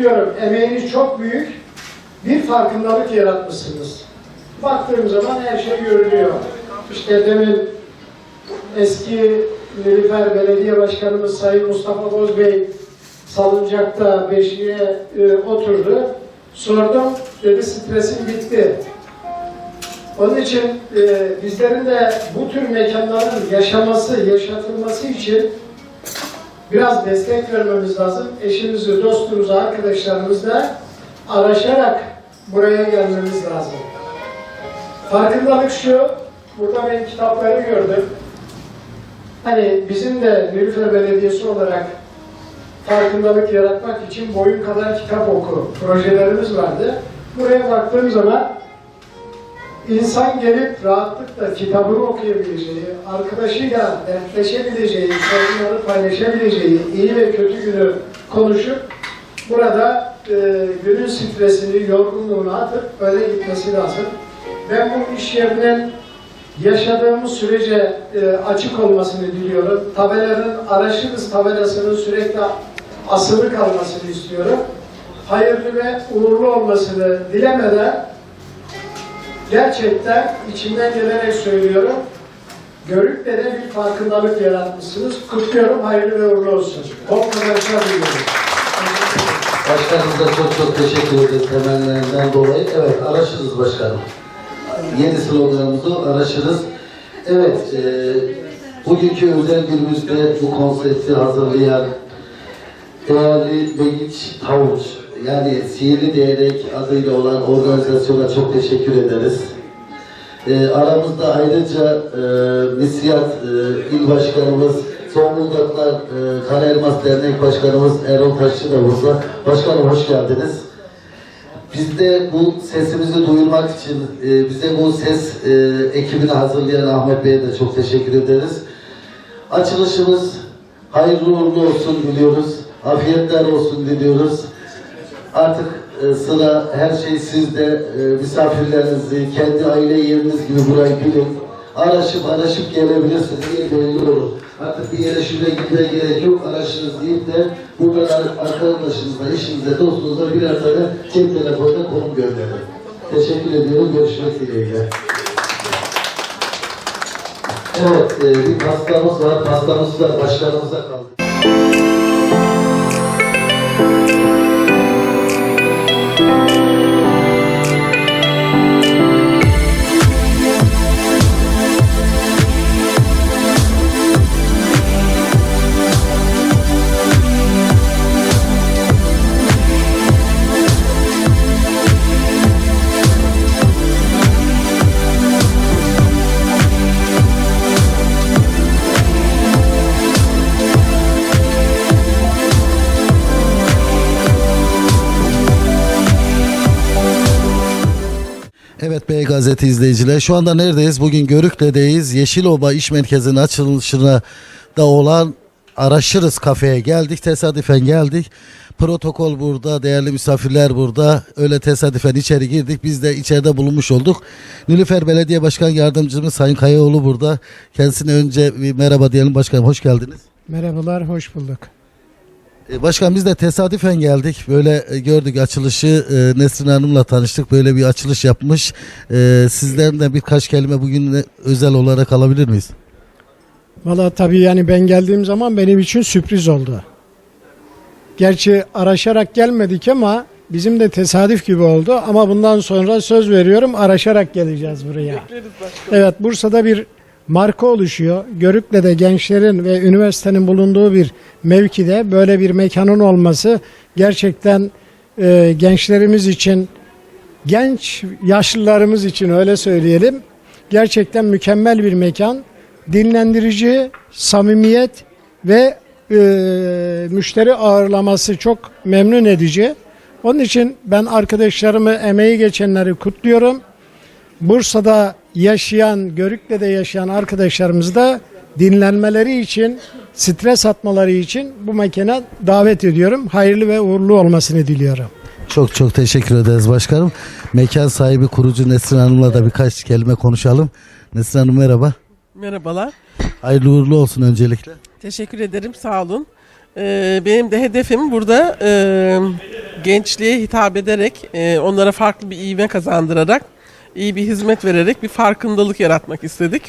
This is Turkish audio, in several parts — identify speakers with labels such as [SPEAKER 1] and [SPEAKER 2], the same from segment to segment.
[SPEAKER 1] Kutluyorum. Emeğiniz çok büyük. Bir farkındalık yaratmışsınız. Baktığım zaman her şey görülüyor. İşte demin eski Nilüfer Belediye Başkanımız Sayın Mustafa Bozbey salıncakta beşiğe e, oturdu. Sordum, dedi stresim bitti. Onun için e, bizlerin de bu tür mekanların yaşaması, yaşatılması için biraz destek vermemiz lazım. Eşimizi, dostumuzu, arkadaşlarımızla araşarak buraya gelmemiz lazım. Farkındalık şu, burada ben kitapları gördüm. Hani bizim de Nilüfer Belediyesi olarak farkındalık yaratmak için boyun kadar kitap oku projelerimiz vardı. Buraya baktığım zaman insan gelip rahatlıkla kitabını okuyabileceği, arkadaşıyla dertleşebileceği, sorunları paylaşabileceği, iyi ve kötü günü konuşup burada e, günün stresini, yorgunluğunu atıp öyle gitmesi lazım. Ben bu iş yerinin yaşadığımız sürece e, açık olmasını diliyorum. Tabelanın, araşırız tabelasının sürekli asılı kalmasını istiyorum. Hayırlı ve uğurlu olmasını dilemeden gerçekten içimden gelerek söylüyorum. Görük'te de bir farkındalık yaratmışsınız. Kutluyorum, hayırlı ve uğurlu olsun. Bol kazançlar diliyorum.
[SPEAKER 2] Başkanımıza çok çok teşekkür ederiz temellerinden dolayı. Evet, araşırız başkanım. Yeni sloganımızı araşırız. Evet, e, bugünkü özel günümüzde bu konsepti hazırlayan değerli Begiç Tavuç, yani Sihirli Değnek adıyla olan organizasyona çok teşekkür ederiz. E, aramızda ayrıca e, Misyat e, İl Başkanımız, Zonguldaklar e, Kara Elmas Dernek Başkanımız Erol Taşçı da burada. Başkanım hoş geldiniz. Biz de bu sesimizi duyurmak için e, bize bu ses e, ekibini hazırlayan Ahmet Bey'e de çok teşekkür ederiz. Açılışımız hayırlı uğurlu olsun diliyoruz. Afiyetler olsun diliyoruz. Artık e, sıra her şey sizde. E, misafirlerinizi, kendi aile yeriniz gibi burayı bilin. Araşıp araşıp gelebilirsiniz. İyi belli olur. Artık bir yere şuraya gitmeye gerek yok. Araşırız deyip de buradan arkadaşınızla, eşinize, dostunuza birer tane cep telefonuna konum gönderin. Teşekkür ediyorum. Görüşmek dileğiyle. Evet, e, bir pastamız var. Pastamız da başkanımıza kaldı. Gazete izleyiciler şu anda neredeyiz? Bugün Görükle'deyiz. Yeşiloba İş Merkezi'nin açılışına da olan Araşırız kafeye geldik. Tesadüfen geldik. Protokol burada, değerli misafirler burada. Öyle tesadüfen içeri girdik. Biz de içeride bulunmuş olduk. Nilüfer Belediye Başkan Yardımcımız Sayın Kayaoğlu burada. Kendisine önce bir merhaba diyelim. Başkanım hoş geldiniz.
[SPEAKER 1] Merhabalar, hoş bulduk.
[SPEAKER 2] E, Başkan biz de tesadüfen geldik. Böyle e, gördük açılışı. E, Nesrin Hanım'la tanıştık. Böyle bir açılış yapmış. E, Sizden de birkaç kelime bugün özel olarak alabilir miyiz?
[SPEAKER 3] Valla tabii yani ben geldiğim zaman benim için sürpriz oldu. Gerçi araşarak gelmedik ama bizim de tesadüf gibi oldu. Ama bundan sonra söz veriyorum araşarak geleceğiz buraya. Evet Bursa'da bir marka oluşuyor. Görük'le de gençlerin ve üniversitenin bulunduğu bir mevkide böyle bir mekanın olması gerçekten e, gençlerimiz için genç yaşlılarımız için öyle söyleyelim. Gerçekten mükemmel bir mekan. Dinlendirici, samimiyet ve e, müşteri ağırlaması çok memnun edici. Onun için ben arkadaşlarımı, emeği geçenleri kutluyorum. Bursa'da yaşayan, Görükle'de yaşayan arkadaşlarımızı da dinlenmeleri için, stres atmaları için bu mekana davet ediyorum. Hayırlı ve uğurlu olmasını diliyorum.
[SPEAKER 2] Çok çok teşekkür ederiz başkanım. Mekan sahibi kurucu Nesrin Hanım'la da birkaç kelime konuşalım. Nesrin Hanım merhaba.
[SPEAKER 4] Merhabalar.
[SPEAKER 2] Hayırlı uğurlu olsun öncelikle.
[SPEAKER 4] Teşekkür ederim. Sağ olun. Ee, benim de hedefim burada e, gençliğe hitap ederek, e, onlara farklı bir ivme kazandırarak, iyi bir hizmet vererek bir farkındalık yaratmak istedik.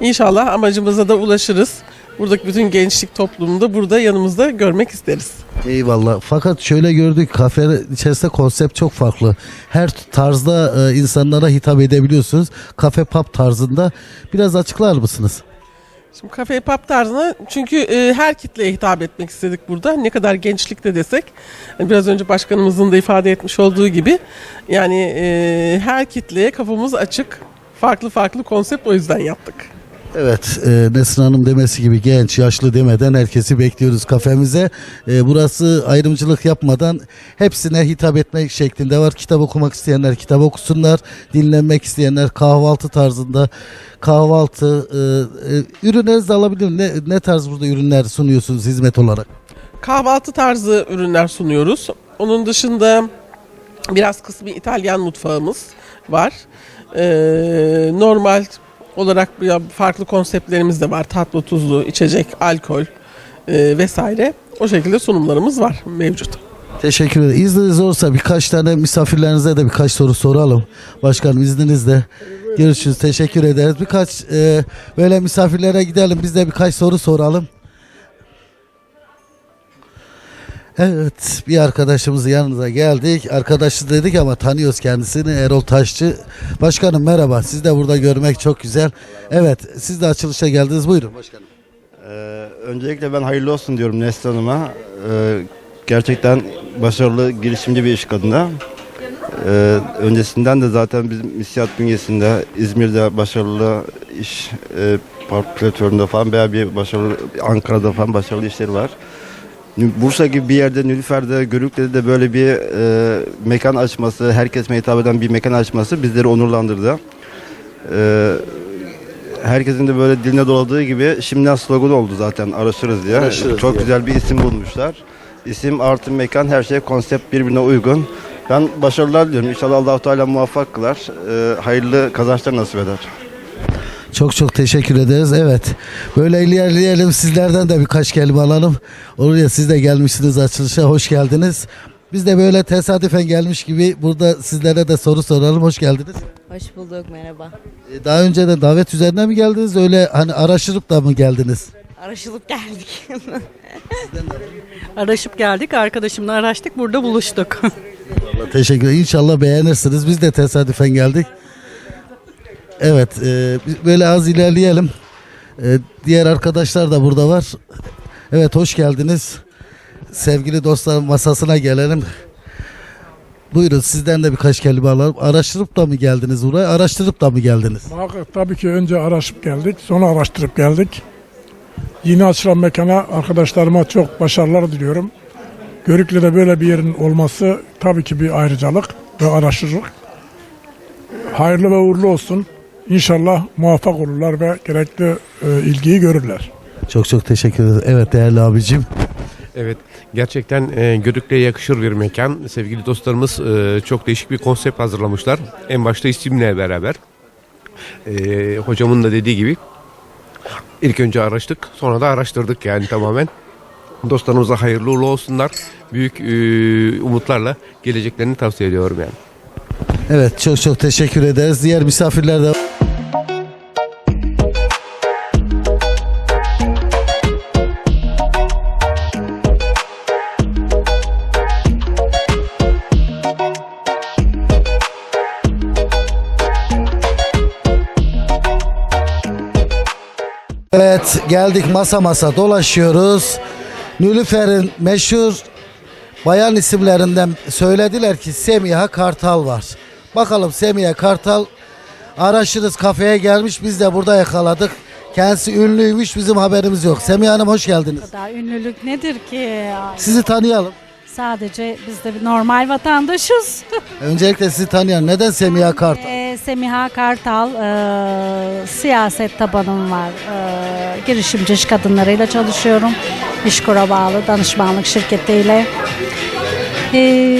[SPEAKER 4] İnşallah amacımıza da ulaşırız. Buradaki bütün gençlik toplumunu da burada yanımızda görmek isteriz.
[SPEAKER 2] Eyvallah. Fakat şöyle gördük kafe içerisinde konsept çok farklı. Her tarzda e, insanlara hitap edebiliyorsunuz. Kafe pub tarzında. Biraz açıklar mısınız?
[SPEAKER 4] Şimdi kafe pub tarzına çünkü e, her kitleye hitap etmek istedik burada. Ne kadar gençlikte desek hani biraz önce başkanımızın da ifade etmiş olduğu gibi yani e, her kitleye kafamız açık. Farklı farklı konsept o yüzden yaptık.
[SPEAKER 2] Evet, e, Nesrin Hanım demesi gibi genç, yaşlı demeden herkesi bekliyoruz kafemize. E, burası ayrımcılık yapmadan hepsine hitap etmek şeklinde var. Kitap okumak isteyenler kitap okusunlar, dinlenmek isteyenler kahvaltı tarzında kahvaltı e, e, ürünlerinizi alabilir. Ne, ne tarz burada ürünler sunuyorsunuz hizmet olarak?
[SPEAKER 4] Kahvaltı tarzı ürünler sunuyoruz. Onun dışında biraz kısmı İtalyan mutfağımız var. Ee, normal olarak farklı konseptlerimiz de var. Tatlı, tuzlu, içecek, alkol e, vesaire. O şekilde sunumlarımız var mevcut.
[SPEAKER 2] Teşekkür ederim. İzniniz olursa birkaç tane misafirlerinize de birkaç soru soralım. Başkanım izninizle. Görüşürüz. Teşekkür ederiz. Birkaç e, böyle misafirlere gidelim. Biz de birkaç soru soralım. Evet bir arkadaşımızın yanınıza geldik. Arkadaşı dedik ama tanıyoruz kendisini Erol Taşçı. Başkanım merhaba. Siz de burada görmek çok güzel. Evet siz de açılışa geldiniz. Buyurun başkanım.
[SPEAKER 5] Ee, öncelikle ben hayırlı olsun diyorum Nesli Hanım'a. Ee, gerçekten başarılı, girişimci bir iş kadını. Ee, öncesinden de zaten bizim misyat bünyesinde İzmir'de başarılı iş e, platformunda falan veya bir başarılı Ankara'da falan başarılı işleri var. Bursa gibi bir yerde Nülüfer'de, Görükle'de de böyle bir e, mekan açması, herkesme hitap eden bir mekan açması bizleri onurlandırdı. Ee, herkesin de böyle diline doladığı gibi şimdiden slogan oldu zaten araştırırız diye.
[SPEAKER 2] Araştırırız
[SPEAKER 5] Çok
[SPEAKER 2] diye.
[SPEAKER 5] güzel bir isim bulmuşlar. İsim artı mekan her şey konsept birbirine uygun. Ben başarılar diliyorum. İnşallah Allahu Teala muvaffak kılar. Ee, hayırlı kazançlar nasip eder.
[SPEAKER 2] Çok çok teşekkür ederiz. Evet. Böyle ilerleyelim. Sizlerden de birkaç kelime alalım. Olur ya siz de gelmişsiniz açılışa. Hoş geldiniz. Biz de böyle tesadüfen gelmiş gibi burada sizlere de soru soralım. Hoş geldiniz.
[SPEAKER 6] Hoş bulduk merhaba.
[SPEAKER 2] Ee, Daha önce de davet üzerinden mi geldiniz? Öyle hani araştırıp da mı geldiniz?
[SPEAKER 6] Araşılıp geldik.
[SPEAKER 7] Araşıp geldik, arkadaşımla araştık, burada buluştuk.
[SPEAKER 2] Vallahi teşekkür ederim. İnşallah beğenirsiniz. Biz de tesadüfen geldik. Evet. e, böyle az ilerleyelim. E, diğer arkadaşlar da burada var. Evet hoş geldiniz. Sevgili dostlar masasına gelelim. Buyurun sizden de birkaç kelime alalım. Araştırıp da mı geldiniz buraya? Araştırıp da mı geldiniz?
[SPEAKER 8] Tabii ki önce araşıp geldik, sonra araştırıp geldik. Yeni açılan mekana arkadaşlarıma çok başarılar diliyorum. Görükle'de böyle bir yerin olması tabii ki bir ayrıcalık ve araştırılık. Hayırlı ve uğurlu olsun. İnşallah muvaffak olurlar ve gerekli e, ilgiyi görürler.
[SPEAKER 2] Çok çok teşekkür ederim. Evet değerli abicim.
[SPEAKER 9] Evet, gerçekten e, Görükle'ye yakışır bir mekan. Sevgili dostlarımız e, çok değişik bir konsept hazırlamışlar. En başta isimle beraber. E, hocamın da dediği gibi ilk önce araştık, sonra da araştırdık yani tamamen. Dostlarımıza hayırlı uğurlu olsunlar. Büyük e, umutlarla geleceklerini tavsiye ediyorum yani.
[SPEAKER 2] Evet çok çok teşekkür ederiz. Diğer misafirler de Evet geldik masa masa dolaşıyoruz. Nülüfer'in meşhur bayan isimlerinden söylediler ki Semiha Kartal var. Bakalım Semiha Kartal araşırız kafeye gelmiş biz de burada yakaladık. Kendisi ünlüymüş bizim haberimiz yok. Semiha Hanım hoş geldiniz.
[SPEAKER 10] Daha ünlülük nedir ki?
[SPEAKER 2] Sizi tanıyalım.
[SPEAKER 10] Sadece biz de bir normal vatandaşız.
[SPEAKER 2] Öncelikle sizi tanıyalım. Neden Semiha Kartal?
[SPEAKER 10] Ee, Semiha Kartal, e, siyaset tabanım var. E, girişimci iş kadınlarıyla çalışıyorum. İşkur'a bağlı danışmanlık şirketiyle. E,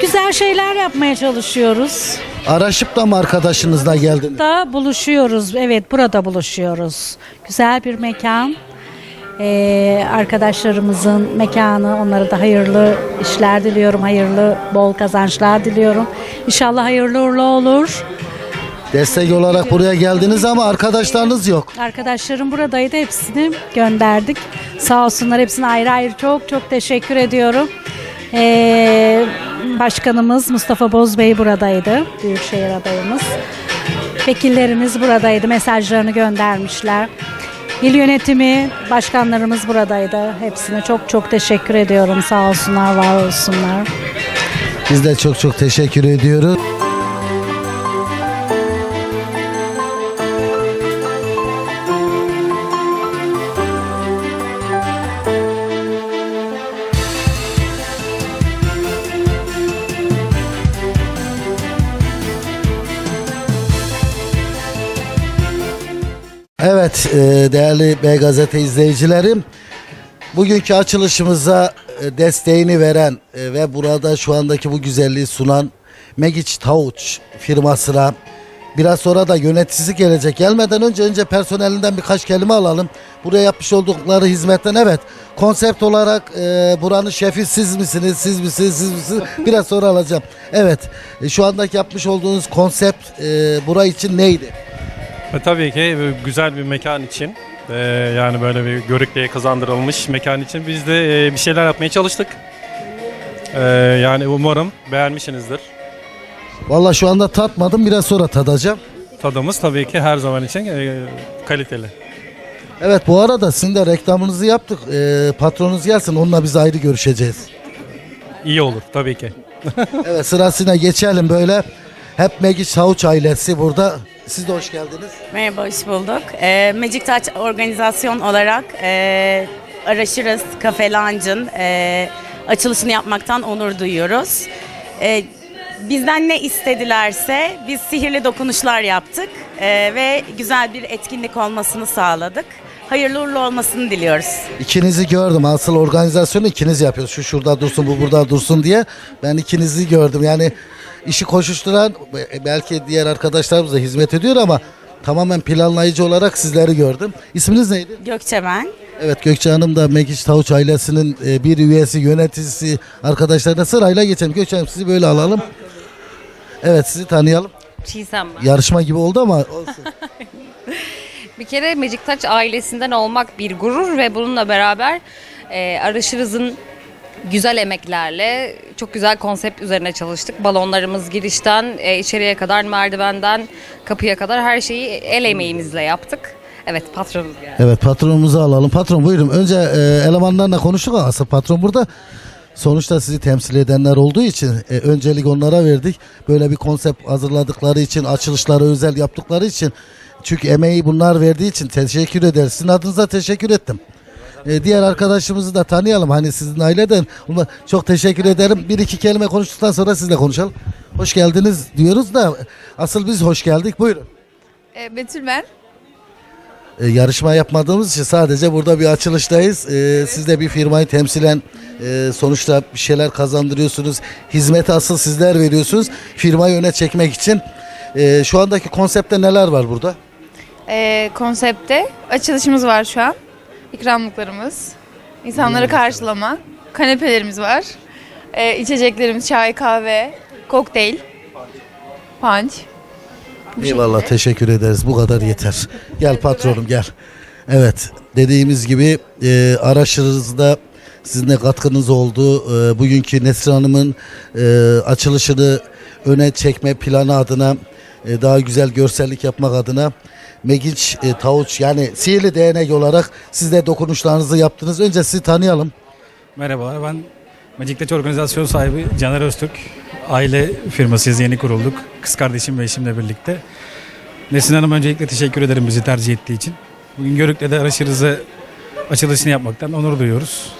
[SPEAKER 10] güzel şeyler yapmaya çalışıyoruz.
[SPEAKER 2] Araşıp da mı arkadaşınızla geldiniz?
[SPEAKER 10] Da buluşuyoruz. Evet burada buluşuyoruz. Güzel bir mekan. Ee, arkadaşlarımızın mekanı, onlara da hayırlı işler diliyorum, hayırlı bol kazançlar diliyorum. İnşallah hayırlı uğurlu olur.
[SPEAKER 2] Destek olarak buraya geldiniz ama arkadaşlarınız yok.
[SPEAKER 10] Arkadaşlarım buradaydı, hepsini gönderdik. Sağ olsunlar, hepsine ayrı ayrı çok çok teşekkür ediyorum. Ee, başkanımız Mustafa Bozbey buradaydı, Büyükşehir adayımız. Vekillerimiz buradaydı, mesajlarını göndermişler. İl yönetimi, başkanlarımız buradaydı. Hepsine çok çok teşekkür ediyorum. Sağ olsunlar, var olsunlar.
[SPEAKER 2] Biz de çok çok teşekkür ediyoruz. E, değerli B Gazete izleyicilerim. Bugünkü açılışımıza e, desteğini veren e, ve burada şu andaki bu güzelliği sunan Megic Tavuç firmasına biraz sonra da yöneticisi gelecek. Gelmeden önce önce personelinden birkaç kelime alalım. Buraya yapmış oldukları hizmetten evet konsept olarak e, buranın şefi siz misiniz, siz misiniz, siz misiniz? Biraz sonra alacağım. Evet şu andaki yapmış olduğunuz konsept e, bura için neydi?
[SPEAKER 11] E, tabii ki e, güzel bir mekan için e, yani böyle bir Görükle'ye kazandırılmış mekan için biz de e, bir şeyler yapmaya çalıştık. E, yani umarım beğenmişsinizdir.
[SPEAKER 2] Valla şu anda tatmadım biraz sonra tadacağım.
[SPEAKER 11] Tadımız tabii ki her zaman için e, kaliteli.
[SPEAKER 2] Evet bu arada sizin de reklamınızı yaptık. Ee, patronunuz gelsin onunla biz ayrı görüşeceğiz.
[SPEAKER 11] İyi olur tabii ki.
[SPEAKER 2] Evet sırasına geçelim böyle. Hep Megic Havuç ailesi burada. Siz de hoş geldiniz.
[SPEAKER 6] Merhaba, hoş bulduk. Ee, Magic Touch organizasyon olarak e, Araşırız Cafe Lounge'ın e, açılışını yapmaktan onur duyuyoruz. E, bizden ne istedilerse biz sihirli dokunuşlar yaptık e, ve güzel bir etkinlik olmasını sağladık. Hayırlı uğurlu olmasını diliyoruz.
[SPEAKER 2] İkinizi gördüm. Asıl organizasyonu ikiniz yapıyorsunuz. Şu şurada dursun bu burada dursun diye. Ben ikinizi gördüm. Yani işi koşuşturan belki diğer arkadaşlarımız da hizmet ediyor ama tamamen planlayıcı olarak sizleri gördüm. İsminiz neydi?
[SPEAKER 6] Gökçe ben.
[SPEAKER 2] Evet Gökçe Hanım da Mekiş Tavuç ailesinin e, bir üyesi, yöneticisi, arkadaşlarına sırayla geçelim. Gökçe Hanım sizi böyle alalım. Evet sizi tanıyalım.
[SPEAKER 12] Çiğsem ben.
[SPEAKER 2] Yarışma gibi oldu ama olsun.
[SPEAKER 12] Bir kere Magic Touch ailesinden olmak bir gurur ve bununla beraber e, Araşırız'ın güzel emeklerle çok güzel konsept üzerine çalıştık. Balonlarımız girişten e, içeriye kadar merdivenden kapıya kadar her şeyi el emeğimizle yaptık. Evet patronumuz geldi.
[SPEAKER 2] Evet patronumuzu alalım. Patron buyurun. Önce e, elemanlarla konuştuk ama asıl patron burada. Sonuçta sizi temsil edenler olduğu için e, öncelik onlara verdik. Böyle bir konsept hazırladıkları için, açılışları özel yaptıkları için. Çünkü emeği bunlar verdiği için teşekkür ederiz. Sizin adınıza teşekkür ettim. E, diğer arkadaşımızı da tanıyalım. Hani sizin aileden. Ona çok teşekkür ederim. Bir iki kelime konuştuktan sonra sizle konuşalım. Hoş geldiniz diyoruz da asıl biz hoş geldik. Buyurun.
[SPEAKER 12] Betül ben.
[SPEAKER 2] E, yarışma yapmadığımız için sadece burada bir açılıştayız. E, siz de bir firmayı temsilen e, sonuçta bir şeyler kazandırıyorsunuz. Hizmeti asıl sizler veriyorsunuz. Firmayı öne çekmek için. E, şu andaki konseptte neler var burada?
[SPEAKER 12] E, konsepte açılışımız var şu an. İkramlıklarımız. insanları karşılama. Kanepelerimiz var. E, içeceklerimiz çay, kahve, kokteyl, punch.
[SPEAKER 2] Eyvallah teşekkür ederiz. Bu kadar yeter. Gel patronum gel. Evet dediğimiz gibi e, araştırırızda sizin de katkınız oldu. E, bugünkü Nesrin Hanım'ın e, açılışını öne çekme planı adına e, daha güzel görsellik yapmak adına Meginç e, Tavuç yani sihirli değnek olarak siz de dokunuşlarınızı yaptınız. Önce sizi tanıyalım.
[SPEAKER 11] Merhabalar ben Magic Touch organizasyon sahibi Caner Öztürk. Aile firmasıyız yeni kurulduk. Kız kardeşim ve eşimle birlikte. Nesin Hanım öncelikle teşekkür ederim bizi tercih ettiği için. Bugün Görük'le de Araşırız'ı açılışını yapmaktan onur duyuyoruz.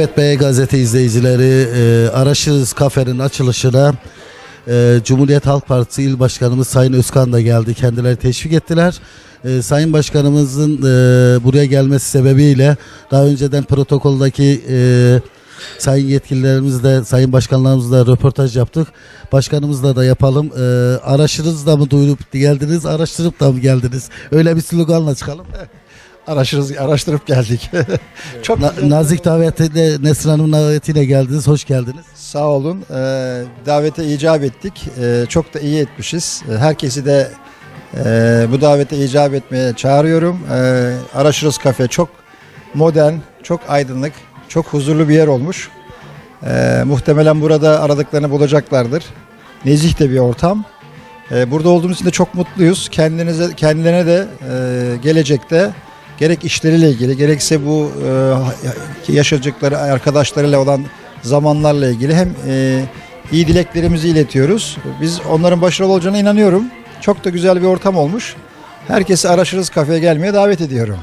[SPEAKER 2] Evet B Gazete izleyicileri e, Araşırız Kafe'nin açılışına e, Cumhuriyet Halk Partisi İl Başkanımız Sayın Özkan da geldi. Kendileri teşvik ettiler. E, Sayın Başkanımızın e, buraya gelmesi sebebiyle daha önceden protokoldaki e, sayın yetkililerimizle, sayın başkanlarımızla röportaj yaptık. Başkanımızla da yapalım. E, araştırırız da mı duyurup geldiniz, araştırıp da mı geldiniz? Öyle bir sloganla çıkalım.
[SPEAKER 13] Araştırız, araştırıp geldik. Çok
[SPEAKER 2] Na- nazik davetiyle, Nesrin Hanım'ın davetiyle geldiniz. Hoş geldiniz.
[SPEAKER 13] sağ olun. Ee, davete icap ettik. Ee, çok da iyi etmişiz. Ee, herkesi de e, bu davete icap etmeye çağırıyorum. Ee, Araşırız Kafe çok modern, çok aydınlık, çok huzurlu bir yer olmuş. Ee, muhtemelen burada aradıklarını bulacaklardır. Nezih de bir ortam. Ee, burada olduğumuz için de çok mutluyuz. Kendinize, kendilerine de e, gelecekte gerek işleriyle ilgili gerekse bu e, yaşayacakları arkadaşlarıyla olan zamanlarla ilgili hem e, iyi dileklerimizi iletiyoruz. Biz onların başarılı olacağına inanıyorum. Çok da güzel bir ortam olmuş. Herkesi Araşırız Kafeye gelmeye davet ediyorum.